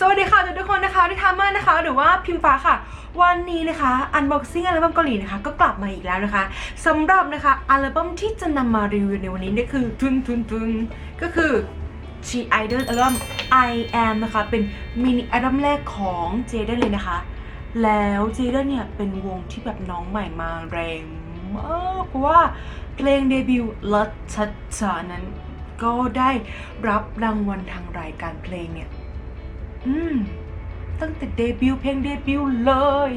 สวัสดีค่ะทุกคนนะคะที่ทามเมอร์นะคะ หรือว่าพิมฟ้าค่ะ วันนี้นะคะอันบ็อกซิ่งอัลบั้มเกาหลีนะคะ ก็กลับมาอีกแล้วนะคะสำหรับนะคะอัลบั้มที่จะนำมารีวิวในวันนี้เนี่ยคือทุนทุนทุนก็คือ G Idol อัลบั้ม I Am นะคะ เป็นมินิอัลบั้มแรกของเจเดนเลยนะคะ แล้วเจเดนเนี่ยเป็นวงที่แบบน้องใหม่มาแรงมากเพราะว่าเพลงเดบิวต์ลัทชัชานั้นก็ได้รับรางวัลทางรายการเพลงเนี่ย อืม ตั้งแต่เดบิวต์เพลงเดบิวต์เลย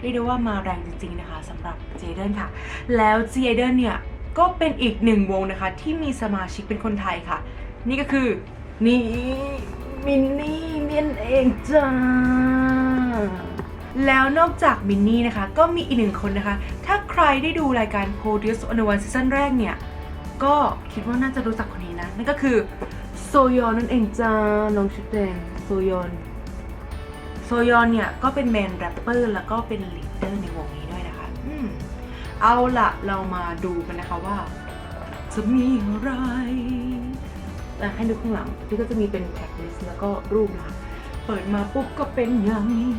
เรียกได้ว่ามาแรงจริงๆนะคะสำหรับเจเดนค่ะ แล้วเจเดนเนี่ย ก็เป็นอีกหนึ่งวงนะคะ ที่มีสมาชิกเป็นคนไทยค่ะ นี่ก็คือ นี่มินนี่เมียนเองจ้าแล้วนอกจากมินนี่นะคะ ก็มีอีกหนึ่งคนนะคะ ถ้าใครได้ดูรายการ Produce on the One ซีซั่นแรกเนี่ย ก็คิดว่าน่าจะรู้จักคนนี้นะ นั่นก็คือ โซยอนนั่นเองจ้าน้องชุดแดงโซยอนโซยอนเนี่ยก็เป็นแมนแรปเปอร์แล้วก็เป็นลีดเดอร์ในวงนี้ด้วยนะคะอืมเอาละเรามาดูกันนะคะว่าจะมีอะไรอะให้ดูข้างหลังที่ก็จะมีเป็นแท็กลิสแล้วก็รูปนะคะเปิดมาปุ๊บก็เป็นอย่างนี้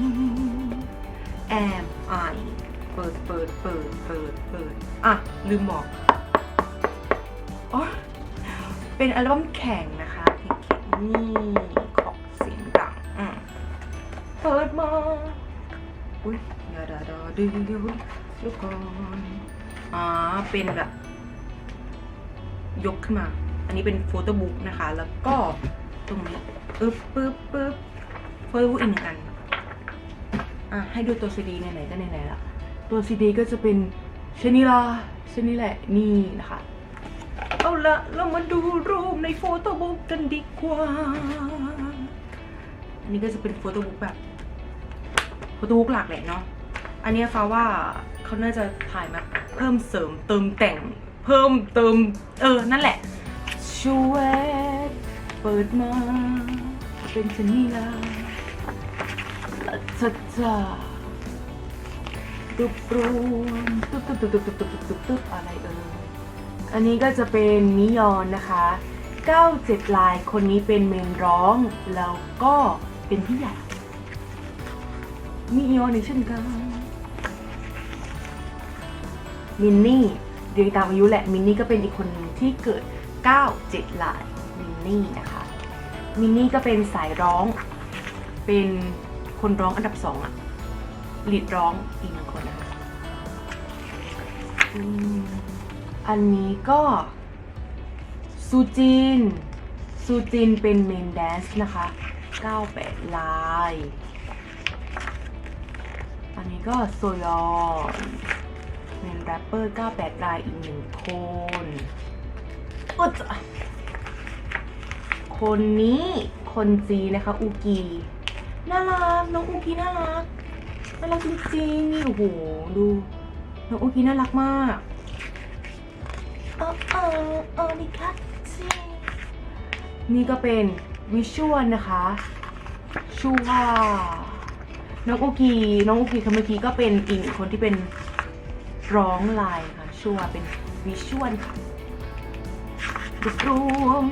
แอมไอเปิดเปิดเปิดเปิดเปิดอะลืมบอกอ๋อเป็นอัลบั้มแข่ง นี่ของเสียงดังอืมเปิดมาอุ้ยยาดาดาดิวดิวลูกก่อนอ่าเป็นแบบ ยกขึ้นมา อันนี้เป็นโฟโต้บุ๊กนะคะ แล้วก็ตรงนี้ปึ๊บปึ๊บปึ๊บโฟโต้บุ๊กอีกหนึ่งอันอะให้ดูตัวซีดีไหนๆก็ไหนๆละตัวซีดีก็จะเป็นชนิลาชนิแหละนี่นะคะ ละเรามาดูรูปในโฟโต้บุ๊กกันดีกว่า อันนี้ก็จะเป็นโฟโต้บุ๊กแบบโฟโต้บุ๊กหลักแหละเนาะ อันนี้ฟ้าว่าเขาน่าจะถ่ายมาเพิ่มเสริมเติมแต่ง เพิ่มเติม เออ นั่นแหละช่วยเปิดมาเป็นชนีละจัดจ้าตุบรวมตุบตุบตุบตุบตุบตุบตุบอะไรเออ อันนี้ก็จะเป็นมิยอนนะคะ97ลาย คนนี้เป็นเมนร้อง แล้วก็เป็นพี่ใหญ่มิยอนในเช่นกันมินนี่เรียงตามอายุแหละ มินนี่ก็เป็นอีกคนนึ่งที่เกิด 97ลาย มินนี่นะคะ มินนี่ก็เป็นสายร้อง เป็นคนร้องอันดับสองอะลีดร้องอีกหนึ่งคนนะคะ อันนี้ก็ซูจินซูจินเป็นเมนแดนซ์นะคะ 98 ลาย อันนี้ก็โซยอนเป็นแรปเปอร์ 98 ลายอีกหนึ่งคนอ๊ยจคนนี้คนจีนนะคะ อูกีน่ารัก น้องอูกีน่ารัก น่ารักจริงๆนี่โอ้โห ดู น้องอูกีน่ารักมาก เออเออเอนี่ค่ะจีนี่ก็เป็นวิชวลนะคะชูวาน้องโอกีน้องโอกีคำเมื่อกี้ก็เป็นอีกคนที่เป็นร้องลายค่ะชัวร์เป็นวิชวลค่ะรวบรวม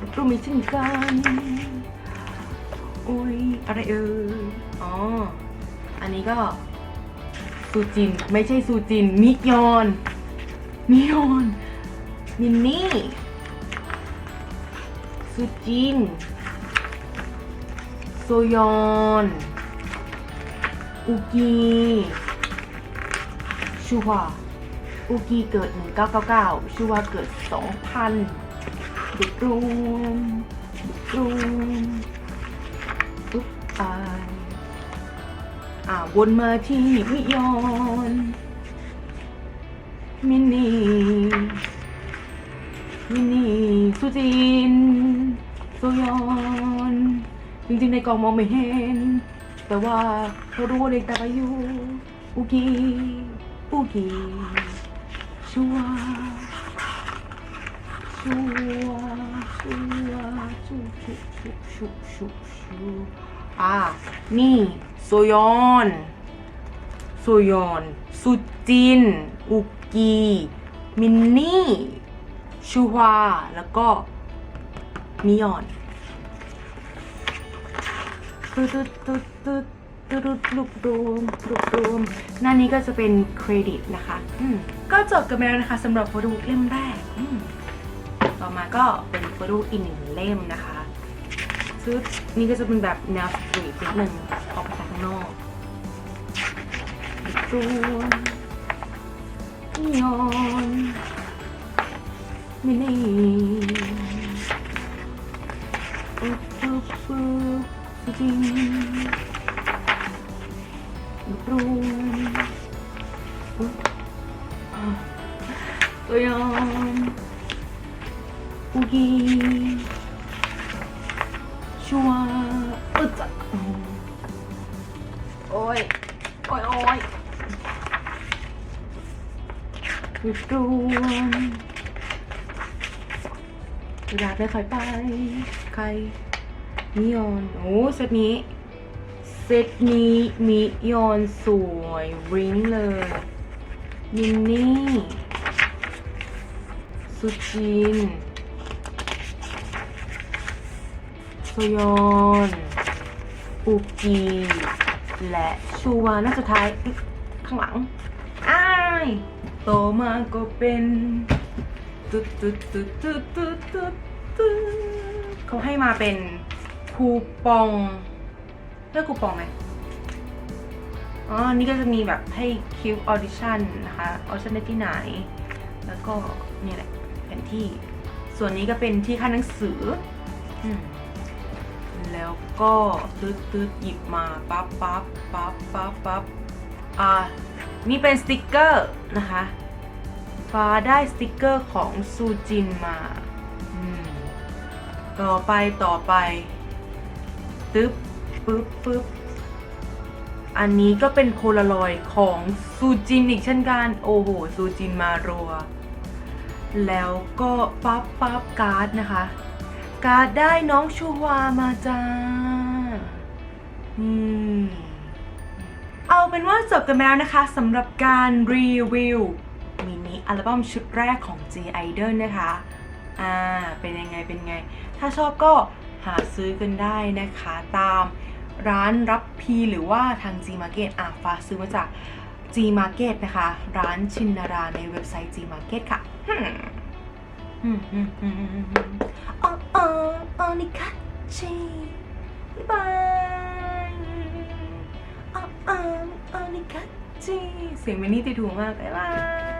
รวบรวมมีเช่นกันอุ้ยอะไรเอ่ยอ๋อ อันนี้ก็ซูจิน ไม่ใช่ซูจิน มิยอน มิยอน มินนี่ซูจินโซยอน อุกีชูวาอุกีเกิด 1999 ชูวาเกิด 2000ดุกรูมดุกรูมอุ๊บอายอ่าวนมาที่มิยอนมินนี่ นนี่สุจินโซยอนจริงๆในกล่องมองไม่เห็น แต่ว่าเขารู้เด็กตาอายุอุกีอุกีชัวชัวชัวชูชูชูชูชูชูอ่านี่โซยอนโซยอน สุจิน อุกี มินนี่ ชูฮวาแล้วก็มิยอนตึ๊ดตึ๊ดตึ๊ดตึ๊ดตึ๊ดรวบรวมรวบรวมหน้านี้ก็จะเป็นเครดิตนะคะอืมก็จบกันไปแล้วนะคะสำหรับโฟโต้บุ๊กเล่มแรกอืมต่อมาก็เป็นโฟโต้บุ๊กอีกหนึ่งเล่มนะคะซึ่งนี่ก็จะเป็นแบบแนวสตรีทนิดนึงออกมาจากข้างนอกรวมมิยอน มินิปุ๊บปุ๊บปุ๊บจริงรวมอุ๊ยอะตัวยอนอุกีชัว อยโอ้ยโอ้ยรวมเวลาได้ใครไป ใครนิยอนโอ้เซตนี้ เซตนี้มิยอนสวยริ้งเลยมินนี่สุจินโซยอนอุกีและชูวาน่าสุดท้ายอุ๊ยข้างหลัง อ้าย โตมาก็เป็น ตุ๊ดตุ๊ดตุ๊ดตุ๊ดตุ๊ดตุ๊ดตุ๊ดเขาให้มาเป็นคูปองเรียกคูปองไหมอ๋อ นี่ก็จะมีแบบให้คิวออดิชั่นนะคะออดิชั่นได้ที่ไหน แล้วก็นี่แหละเป็นที่ ส่วนนี้ก็เป็นที่ค่าหนังสืออืมแล้วก็ตืดตืดหยิบมาปั๊บปั๊บปั๊บปั๊บปั๊บอ่า นี่เป็นสติกเกอร์นะคะ ฟ้าได้สติกเกอร์ของซูจินมาต่อไปต่อไป ตึ๊บปึ๊บปึ๊บอันนี้ก็เป็นโพลารอยของซูจินอีกเช่นกัน โอ้โห ซูจินมารัว แล้วก็ปั๊บปั๊บการ์ดนะคะ การ์ดได้น้องชูวามาจ้าเอาเป็นว่าจบกันแล้วนะคะสำหรับการรีวิว มินิอัลบั้มชุดแรกของ J Idol นะคะ อ่า เป็นยังไง เป็นไง ถ้าชอบก็หาซื้อกันได้นะคะ ตามร้านรับพีหรือว่าทาง G Market อะฟ้าซื้อมาจาก G Market นะคะ ร้านชินนาราในเว็บไซต์ G Market ค่ะฮึ่มฮึ่มฮึ่มฮึ่มฮึ่มฮึ่มอ๋ออ๋อนิคัตชิบ๊ายบายอ๋ออ๋อนิคัตชิเสียงมินนี่ติดหูมากบ๊ายบาย